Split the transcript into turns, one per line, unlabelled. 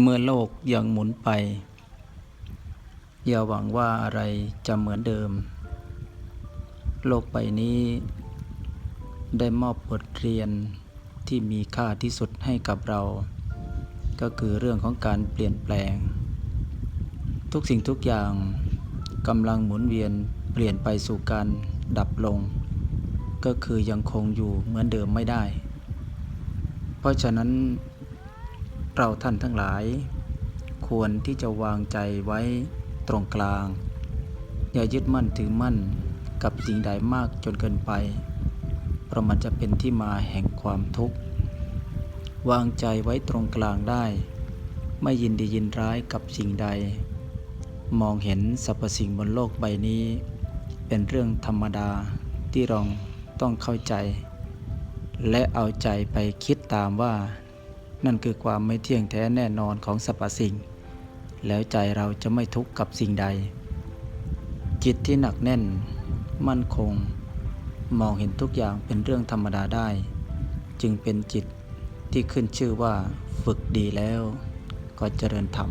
เมื่อโลกยังหมุนไป อย่าหวังว่าอะไรจะเหมือนเดิม โลกใบนี้ ได้มอบบทเรียนที่มีค่าที่สุดให้กับเรา ก็คือเรื่องของการเปลี่ยนแปลง ทุกสิ่งทุกอย่างกำลังหมุนเวียนเปลี่ยนไปสู่การดับลง ก็คือยังคงอยู่เหมือนเดิมไม่ได้ เพราะฉะนั้น เราท่านทั้งหลาย ควรที่จะวางใจไว้ตรงกลาง อย่ายึดมั่นถือมั่นกับสิ่งใดมากจนเกินไป เพราะมันจะเป็นที่มาแห่งความทุกข์ วางใจไว้ตรงกลางได้ ไม่ยินดียินร้ายกับสิ่งใด มองเห็นสรรพสิ่งบนโลกใบนี้ เป็นเรื่องธรรมดาที่เราต้องเข้าใจ และเอาใจไปคิดตามว่า นั่นคือความไม่เที่ยงแท้แน่นอนของสรรพสิ่ง แล้วใจเราจะไม่ทุกข์กับสิ่งใด จิตที่หนักแน่น มั่นคง มองเห็นทุกอย่างเป็นเรื่องธรรมดาได้ จึงเป็นจิตที่ขึ้นชื่อว่าฝึกดีแล้ว ก็เจริญธรรม